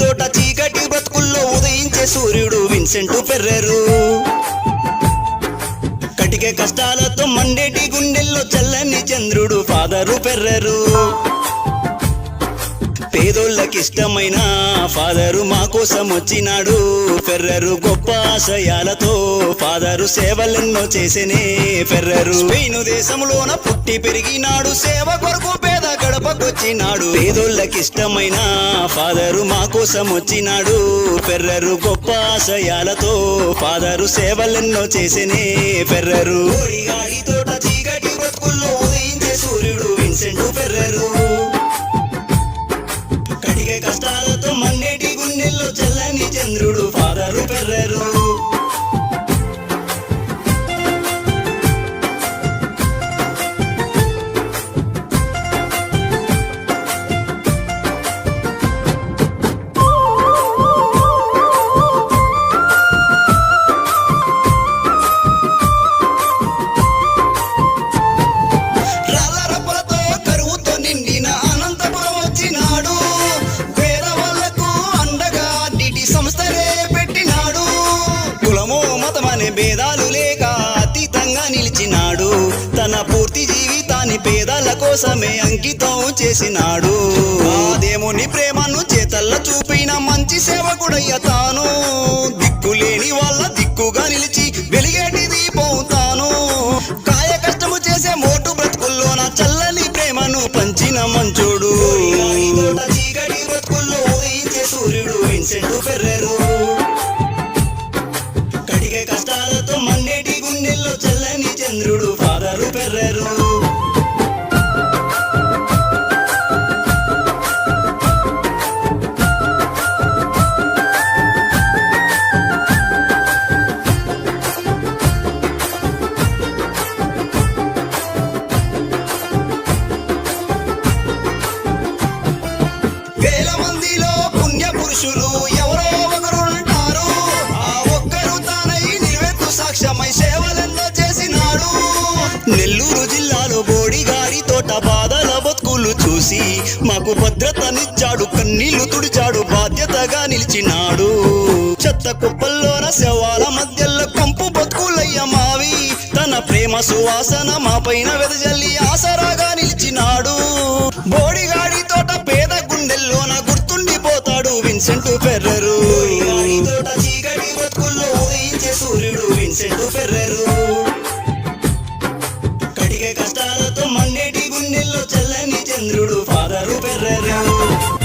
తోట చీకటి బతుకుల్లో ఉదయించే సూర్యుడు విన్సెంట్ ఫెర్రరు కటికే కష్టాలతో మండేటి గుండెల్లో చల్లని చంద్రుడు ఫాదరు పేదోళ్ళకి పేదోళ్ళకిష్టమైన ఫాదరు మా కోసం వచ్చినాడు. ఫెర్రరు గొప్ప ఆశయాలతో ఫాదరు సేవలెన్నో చేసేనే ఫెర్రరు. స్పెయిన్ దేశంలోన పుట్టి పెరిగినాడు. సేవ కొరకు పేద గడపకొచ్చినాడు. పేదోళ్ళకిష్టమైన ఫాదరు మా కోసం వచ్చినాడు. ఫెర్రరు గొప్ప ఆశయాలతో ఫాదరు సేవలెన్నో చేసేనే ఫెర్రరు. తోట చంద్రుడు ఫాదరు తన పూర్తి జీవితాన్ని పేదల కోసమే అంకితం చేసినాడు. ఆ దేవుని ప్రేమను చేతల్ల చూపిన మంచి సేవకుడయ్య తాను. దిక్కులేని వాళ్ళ దిక్కుగా నిలిచి వెలిగేటి దీపం తాను. కాయ కష్టము చేసే మోటు బ్రతుకుల్లో నా చల్లని ప్రేమను పంచిన మంచుడు. చీకటి బ్రతుకుల్లో సూర్యుడు పెర్రెరు ఫాదరు నెల్లూరు జిల్లాలో బోడిగాడి తోట బాధల బతుకులు చూసి మాకు భద్రతనిచ్చాడు కన్నీళ్ళు తుడిచాడు బాధ్యతగా నిలిచినాడు. చెత్త కుప్పల్లోన శవాల మధ్యలో కంపు బతుకులయ్య మావి. తన ప్రేమ సువాసన మా పైన వెదజల్లి ఆసరాగా నిలిచినాడు. బోడిగాడి తోట పేద గుండెల్లోన గుర్తుండిపోతాడు విన్సెంట్ ఫెర్రరు. కష్టాలతో మన్నేటి గుండెల్లో చల్లని చంద్రుడు ఫాదరు పెర్రరు